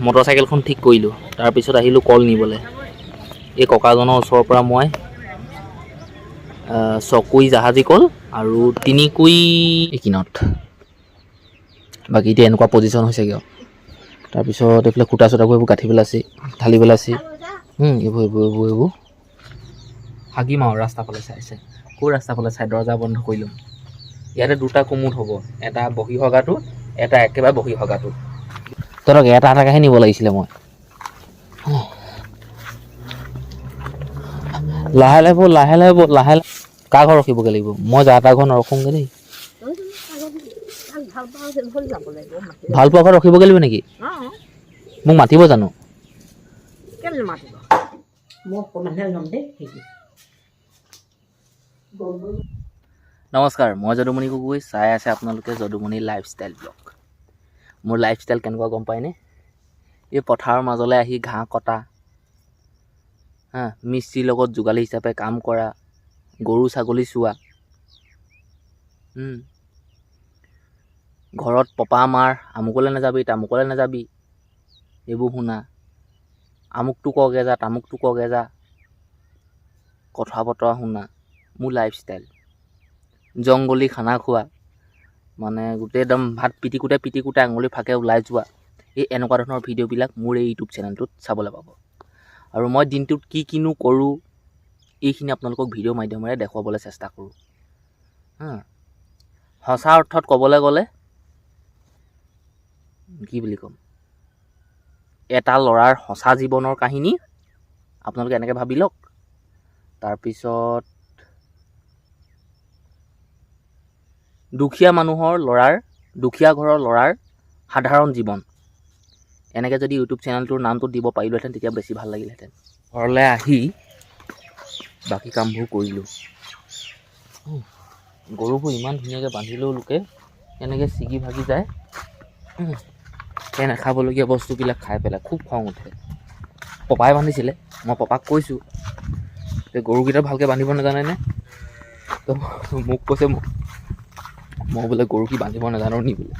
Motor চাইকেলখন ঠিক কৰিলোঁ। তাৰপিছত আহিলোঁ কল নিবলৈ। এই ককাজনৰ ওচৰৰ পৰা মই ছকুৰি জাহাজী কল আৰু তিনিকুৰি এইখিনত বাকী এতিয়া এনেকুৱা পজিশ্যন হৈছেগৈ আৰু তাৰপিছত এইফালে খুটা চুটাবোৰ এইবোৰ গাঁঠিবলৈ আছে ঢালিবলৈ আছে। উম, এইবোৰ এইবোৰ এইবোৰ এইবোৰ। হাগিম আৰু ৰাস্তা ফালে চাই চাই। ক'ৰ ৰাস্তা ফালে চাই? দৰ্জা বন্ধ কৰি ল'ম ইয়াতে দুটা কোমোড হ'ব। এটা বহি ভগাটো এটা একেবাৰে বহি ভগাটো তহঁতক এটা এটাকেহে নিব লাগিছিলে মই। লাহে লাহে ব'ল লাহে লাহে ব'ল লাহে লাহে। কাৰ ঘৰ ৰখিবগৈ লাগিব? মই যা তাৰ ঘৰ নৰখোংগৈ দেই। ভালো পাওঁ হ'ল লাগিব মাতিব ভালো পোৱা ঘৰ ৰখিবগৈ লাগিব নেকি? মোক মাতিব জানো? নমস্কাৰ মই যদুমণি গগৈ চাই আছে আপোনালোকে যদুমণি লাইফষ্টাইল ব্লগ। মোৰ লাইফষ্টাইল কেনেকুৱা গম পায়নে এই পথাৰৰ মাজলৈ আহি ঘাঁহ কটা হা মিস্ত্ৰীৰ লগত যোগালী হিচাপে কাম কৰা গৰু ছাগলী চোৱা। ঘৰত পপা মাৰ আমুকলৈ নাযাবি তামুকলৈ নাযাবি এইবোৰ শুনা। আমুকটো কগে যা তামুকটো কগে যা কথা বতৰা শুনা মোৰ লাইফষ্টাইল জংগলী খানা খোৱা। মানে গোটেই একদম ভাত পিটিকোতে পিটিকোতে আঙুলি ফাকে ওলাই যোৱা। এই এনেকুৱা ধৰণৰ ভিডিঅ'বিলাক মোৰ এই ইউটিউব চেনেলটোত চাবলৈ পাব। আৰু মই দিনটোত কি কিনো কৰোঁ এইখিনি আপোনালোকক ভিডিঅ' মাধ্যমেৰে দেখুৱাবলৈ চেষ্টা কৰোঁ। সঁচা অৰ্থত ক'বলৈ গ'লে কি বুলি ক'ম? এটা ল'ৰাৰ সঁচা জীৱনৰ কাহিনী আপোনালোকে এনেকৈ ভাবি লওক। তাৰপিছত দুখীয়া মানুহৰ ল'ৰাৰ দুখীয়া ঘৰৰ ল'ৰাৰ সাধাৰণ জীৱন। এনেকৈ যদি ইউটিউব চেনেলটোৰ নামটো দিব পাৰিলোহেঁতেন তেতিয়া বেছি ভাল লাগিলহেঁতেন। ঘৰলৈ আহি বাকী কামবোৰ কৰিলোঁ। গৰুবোৰ ইমান ধুনীয়াকৈ বান্ধিলেও লোকে এনেকৈ ছিগি ভাগি যায়। সেই নাখাবলগীয়া বস্তুবিলাক খাই পেলাই খুব খং উঠে। পপাই বান্ধিছিলে মই পপাক কৈছোঁ যে গৰুকেইটা ভালকৈ বান্ধিব নাজানেনে তো মোক কৈছে মোক মই বোলে গৰু কি বান্ধিব নাজানো নি বোলে।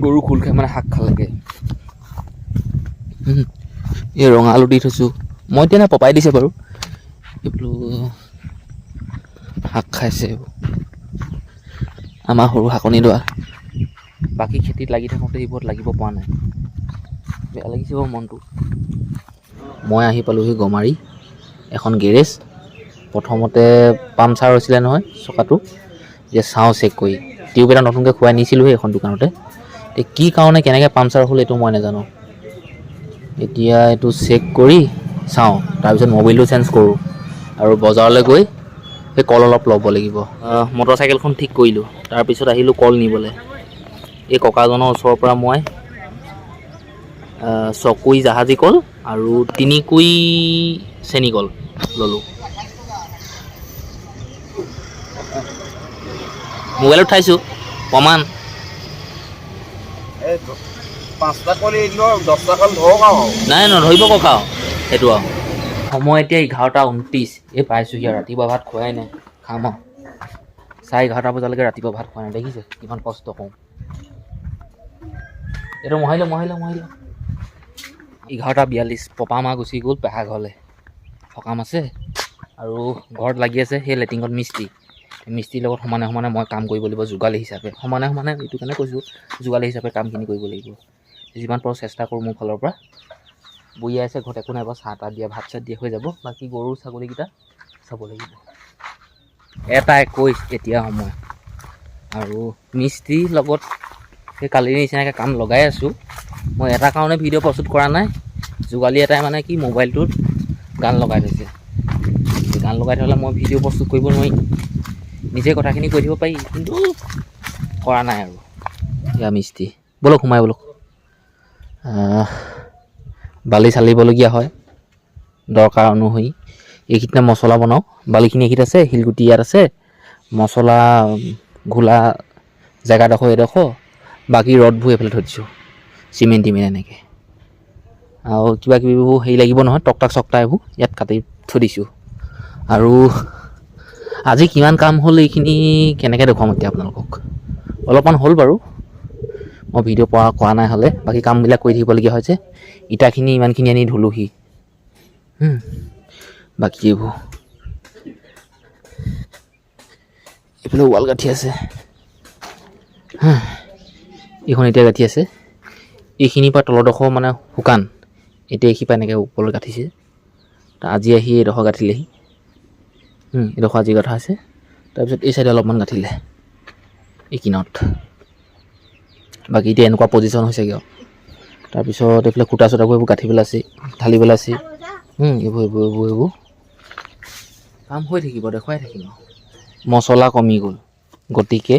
গৰু খোল খাই মানে শাক খালেগে এই ৰঙা আলু দি থৈছোঁ। মই এতিয়া নাই পপাই দিছে বাৰু। এই বোলো শাক খাইছে। এইবোৰ। আমাৰ সৰু শাকনি দৰা বাকী খেতিত লাগি থাকোঁতে এইবোৰত লাগিব পৰা নাই। বেয়া লাগিছে বাৰু মনটো। মই আহি পালোহি গমাৰি। এখন গেৰেজ। প্ৰথমতে পামচাৰ হৈছিলে নহয় চকাটো। যে চাওঁ চেক কৰি। টিউব এটা নতুনকৈ খুৱাই নিছিলোঁহে এখন দোকানতে। কি কাৰণে কেনেকৈ পামচাৰ হ'ল এইটো মই নাজানো। এতিয়া এইটো চেক কৰি চাওঁ। তাৰপিছত মোবাইলটো চেঞ্জ কৰোঁ। আৰু বজাৰলৈ গৈ সেই কল অলপ ল'ব লাগিব। মটৰ চাইকেলখন ঠিক কৰিলোঁ। তাৰপিছত আহিলোঁ কল নিবলৈ। এই ককাজনৰ ওচৰৰ পৰা মই আহ, জাহাজী কল আৰু তিনিকুৰি চেনী কল ল'লোঁ। মোবাইলত উঠাইছোঁ প্ৰমাণ নাই নধৰিব ককা আৰু সেইটো আৰু। সময় এতিয়া এঘাৰটা ঊনত্ৰিছ এই পাইছোঁহি আৰু ৰাতিপুৱা ভাত খোৱাই নাই খাম আৰু। চাৰে এঘাৰটা বজালৈকে ৰাতিপুৱা ভাত খোৱা নাই দেখিছে কিমান কষ্ট কৰোঁ। এইটো লওঁ মহাই লওঁ এঘাৰটা বিয়াল্লিছ পপা মা গুচি গ'ল পেহা ঘৰলৈ। সকাম আছে আৰু ঘৰত লাগি আছে সেই লেটিঙত মিস্ত্ৰী। মিস্ত্ৰীৰ লগত সমানে সমানে মই কাম কৰিব লাগিব যোগালী হিচাপে। সমানে সমানে এইটো কাৰণে কৈছোঁ যোগালী হিচাপে কামখিনি কৰিব লাগিব। যিমান পাৰোঁ চেষ্টা কৰোঁ মোৰ ফালৰ পৰা। বহি আছে ঘৰত একো নাইবা চাহ তাহ দিয়া ভাত চাত দিয়া হৈ যাব। বাকী গৰু ছাগলীকেইটা চাব লাগিব। এটা একৈছ এতিয়া সময়। আৰু মিস্ত্ৰীৰ লগত সেই কালিৰ নিচিনাকৈ কাম লগাই আছোঁ। মই এটা কাৰণে ভিডিঅ' প্ৰস্তুত কৰা নাই। যোগালী এটাই মানে কি মোবাইলটোত গান লগাই থৈছে। গান লগাই থ'লে মই ভিডিঅ' প্ৰস্তুত কৰিব নোৱাৰিম। নিজে কথাখিনি কৈ দিব পাৰি কিন্তু কৰা নাই আৰু। এয়া মিস্ত্ৰী ব'লক সোমাই ব'লক। বালি চালিবলগীয়া হয়। দৰকাৰ অনুসৰি। এইখিনিতে মছলা বনাওঁ। বালিখিনি এইখিনিত আছে শিলগুটি ইয়াত আছে। উম, ঘোলা জেগাডোখৰ এডোখৰ বাকী ৰদবোৰ এইফালে থৈ দিছোঁ। চিমেণ্ট টিমেণ্ট এনেকৈ। আৰু কিবা কিবিবোৰ হেৰি লাগিব নহয় টকটাক চকটা এইবোৰ ইয়াত কাটি থৈ দিছোঁ। আৰু আজি কিমান কাম হ'ল এইখিনি কেনেকৈ দেখুৱাম এতিয়া আপোনালোকক? অলপমান হ'ল বাৰু। মই ভিডিঅ' পৰা কৰা নাই হ'লে বাকী কামবিলাক কৰি থাকিবলগীয়া হৈছে ইটাখিনি ইমানখিনি আনি ধুলোহি। বাকী এইবোৰ। এইফালে ৱাল গাঁঠি আছে। এইখন এতিয়া গাঁঠি আছে। এইখিনিৰ পৰা তলৰডোখৰ মানে শুকান। এতিয়া এইখিনিৰ পৰা এনেকৈ ওপৰলৈ গাঁঠিছে। আজি আহি এইডোখৰ গাঁঠিলেহি। হুম, এইডোখৰ আজি গাঁঠা আছে তাৰপিছত এই চাইডে অলপমান গাঁঠিলে এইখিনত বাকী এতিয়া এনেকুৱা পজিশ্যন হৈছেগৈ আৰু। তাৰপিছত এইফালে খুটা চুটাবোৰ এইবোৰ গাঁঠিবলৈ আছে ঢালিবলৈ আছে হুম, এইবোৰ এইবোৰ এইবোৰ এইবোৰ। কাম হৈ থাকিব দেখুৱাই থাকিম আৰু। মচলা কমি গ'ল। গতিকে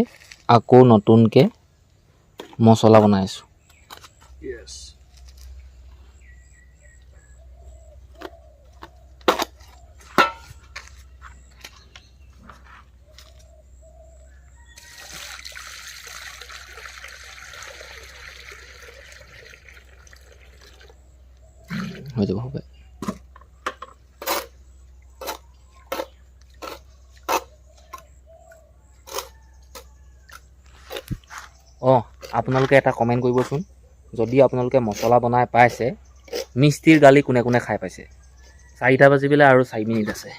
আকৌ নতুনকৈ মচলা বনাই আছোঁ। হৈ যাব হ'ব অঁ আপোনালোকে এটা কমেণ্ট কৰিবচোন। যদি আপোনালোকে মছলা বনাই পাইছে মিস্ত্ৰীৰ গালি কোনে কোনে খাই পাইছে? চাৰিটা বাজি পেলাই আৰু চাৰি মিনিট আছে।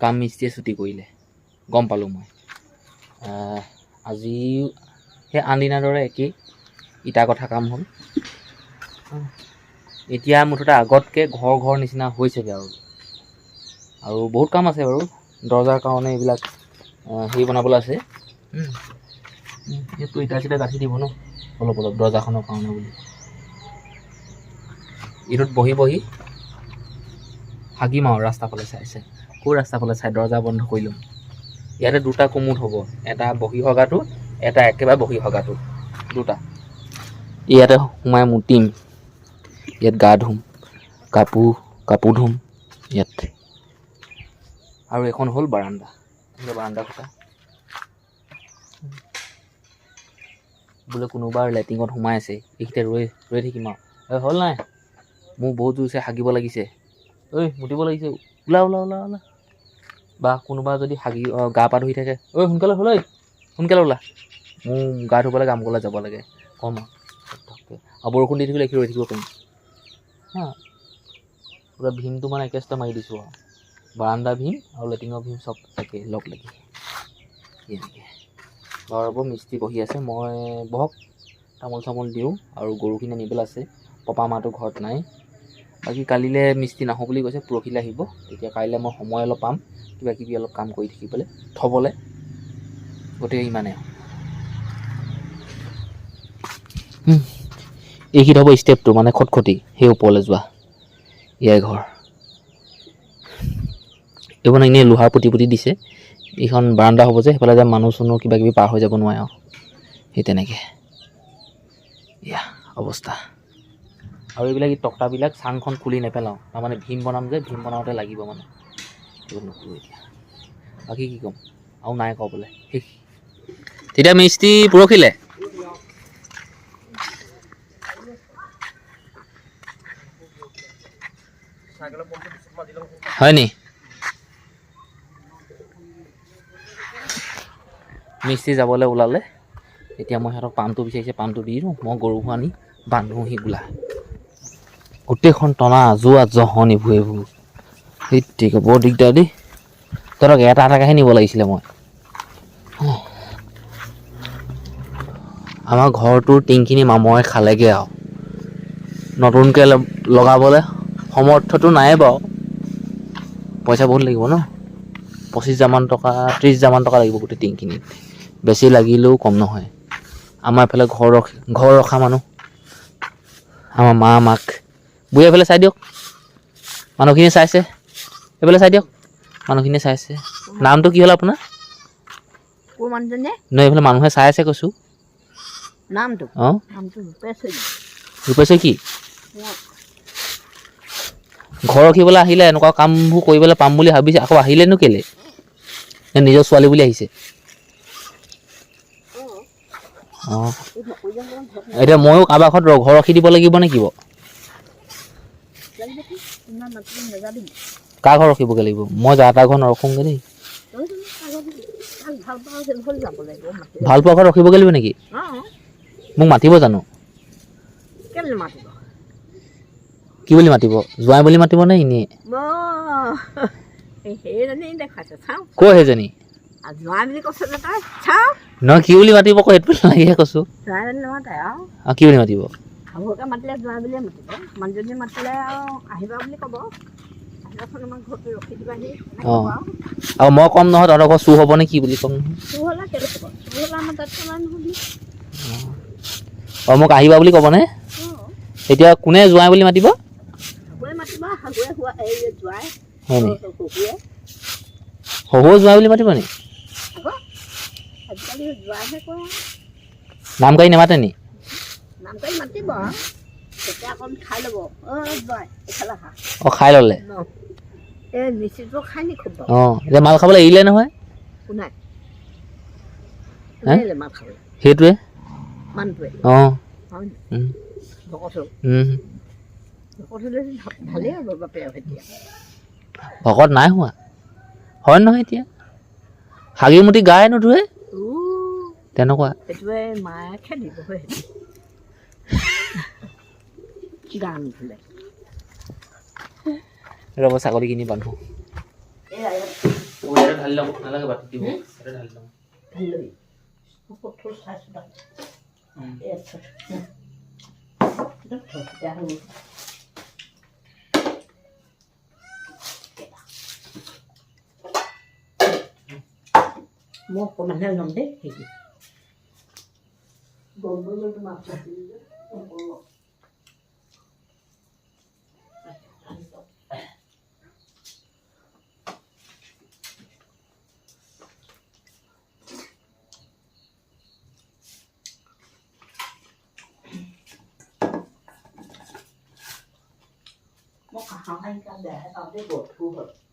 কাম মিস্ত্ৰীয়ে ছুটি কৰিলে। গম পালোঁ মই। আজি সেই আনদিনাৰ দৰে একেই। ইটা কথা কাম হ'ল। এতিয়া মুঠতে আগতকৈ ঘৰ ঘৰ নিচিনা হৈছেগৈ আৰু। আৰু বহুত কাম আছে বাৰু দৰ্জাৰ কাৰণে এইবিলাক হেৰি বনাবলৈ আছে। এইটো ইটা চিটা গাঁঠি দিব ন অলপ অলপ দৰ্জাখনৰ কাৰণে বুলি। এইটোত বহি বহি হাগিম আৰু ৰাস্তা ফালে চাই চাই ক'ৰ ৰাস্তা ফালে চাই দৰ্জা বন্ধ কৰি ল'ম। ইয়াতে দুটা কোমোড হ'ব এটা বহি হগাটো এটা একেবাৰে বহি হগাটো দুটা। ইয়াতে সোমাই মুতিম ইয়াত গা ধুম কাপোৰ কাপোৰ ধুম ইয়াত। আৰু এখন হ'ল এনেকৈ বাৰাণ্ডা কথা। বোলে কোনোবা লেট্ৰিঙত সোমাই আছে এইখিনিতে ৰৈ ৰৈ থাকিম আৰু। এই হ'ল নাই? মোৰ বহুত জোৰছে হাগিব লাগিছে। ঐ মুতিব লাগিছে। ওলা ওলা ওলা ওলা। বা কোনোবা যদি হাগি গা পা ধুই থাকে। ঐ সোনকালে হ'ল ঐ। সোনকালে ওলা। মোৰ গা ধুবলৈ কামলৈ যাব লাগে। কম আৰু বৰষুণ দি থাকিলে ৰৈ থাকিব পাৰিম। হা পূৰা ভীমটো মানে একেষ্টে মাৰি দিছোঁ আৰু। বাৰাণ্ডা ভীম আৰু লেট্ৰিনৰ ভীম চব একে লগ লাগি ঘৰৰ পৰা মিস্ত্ৰী বহি আছে। মই বহক তামোল চামোল দিওঁ আৰু গৰুখিনি আনিবলৈ আছে। পপা মাটো ঘৰত নাই। বাকী কালিলৈ মিস্ত্ৰী নাহোঁ বুলি কৈছে পৰহিলৈ আহিব। তেতিয়া কাইলৈ মই সময় অলপ পাম কিবা কিবি অলপ কাম কৰি থাকিবলৈ। থ'বলৈ। গতিকে ইমানেই আৰু। এইখিনিত হ'ব ষ্টেপটো মানে খটখটি। সেই ওপৰলৈ যোৱা। ইয়াৰ ঘৰ। এইবোৰ মানে এনেই লোহাৰ পুতি পুতি দিছে। এইখন বাৰাণ্ডা হ'ব যে, সেইফালে যে মানুহ চানুহ কিবা কিবি পাৰ হৈ যাব নোৱাৰে আৰু। সেই তেনেকৈ। এয়া অৱস্থা। আৰু এইবিলাক এই তক্তাবিলাক চাংখন খুলি নেপেলাওঁ। তাৰমানে ভীম বনাম যে, ভীম বনাওঁতে লাগিব মানে। এইবোৰ নকৰোঁ এতিয়া। বাকী কি ক'ম? আৰু নাই ক'বলৈ শেষ তেতিয়া মিস্ত্ৰী পৰহিলে হয় নি মিস্ত্ৰী যাবলৈ ওলালে। এতিয়া মই সিহঁতক পাণটো বিচাৰিছে পাণটো দি দিওঁ। মই গৰুবোৰ আনি বান্ধোহি বোলা গোটেইখন টনা আজোৱা জহন এইবোৰ সেই ঠিক বৰ দিগদাৰ দেই। তহঁতক এটা এটাকেহে নিব লাগিছিলে মই। আমাৰ ঘৰটোৰ টিংখিনি মামৰে খালেগৈ আৰু। নতুনকৈ লগাবলৈ। সমৰ্থটো নাই বাৰু। পইচা বহুত লাগিব ন? পঁচিছ হাজাৰমান টকা ত্ৰিছ হাজাৰমান টকা লাগিব গোটেই টিংখিনিত। বেছি লাগিলেও কম নহয়। আমাৰ এইফালে ঘৰ ৰখ ঘৰ ৰখা মানুহ। আমাৰ মা মাক। বুঢ়ী এইফালে চাই দিয়ক। মানুহখিনি চাইছে। এইফালে চাই দিয়ক। মানুহখিনিয়ে চাইছে। নামটো কি হ'ল আপোনাৰ? নহয় এইফালে মানুহে চাই আছে কৈছোঁ। নামটো? অঁ। ৰূপেশ্বৰী কি ঘৰ ৰখিবলৈ আহিলে এনেকুৱা কামবোৰ কৰিবলৈ পাম বুলি ভাবিছে আকৌ আহিলেনো কেলে? নিজৰ ছোৱালী বুলি আহিছে। অঁ। এতিয়া ময়ো কাৰোবাৰ ঘৰত ঘৰ ৰখি দিব লাগিব নে নাযাবি কাৰ ঘৰ ৰখিবগৈ লাগিব? মই যা তাৰ ঘৰ নৰখোংগৈ দেই। তই জানো কাক ভাল পাওঁ সেই ঘৰ যাব লাগিব মাতি ভাল পোৱা ঘৰত ৰখিবগৈ লাগিব নেকি? মোক মাতিব জানো? কি বুলি মাতিব? জোৱাই বুলি মাতিব নে এনেই চাওঁ। কৈ সেইজনী? বুলি নহয় কি মাতিব আকৌ সেইটো কৈছোঁ। কি বুলি মাতিব? আৰু মই ক'ম নহয় তহঁতৰ ঘৰ চুৰ হ'ব নে কি বুলি ক'ম। নহয় অঁ। মোক আহিবা বুলি ক'বনে এতিয়া কোনে জোৱাই বুলি মাতিব শাহুৱে মাতিবা শাহুৱে হোৱা এই যে যোৱাই হয় নি শহুৱে শহুৰ জোৱাই বুলি মাতিব নি। নাম নেমাতে নি? অ' খাই ল'লে। অঁ এতিয়া মাল খাবলৈ এৰিলে নহয়? সেইটোৱে? মানুহটোৱে। অঁ। ভালেই হ'ব বাপে এতিয়া ভকত নাই হোৱা? হয় নহয় এতিয়া? হাগি মুটি গায়ে নুধুৱে? ও তেনেকুৱা। সেইটোৱে মায়ে খেদিব হয় গান ধুলে ৰ'ব ছাগলী কিনি বান্ধো। এয়া ঢালি ল'ম নালাগে বাটি দিব। ঢালি ল'ম ধুলহি কঠোৰ চাইছোঁ তাক এয়া থৈ তেতিয়া হ'ব মই অকণমানহে ল'ম দেই সেইটো গম মাছ মই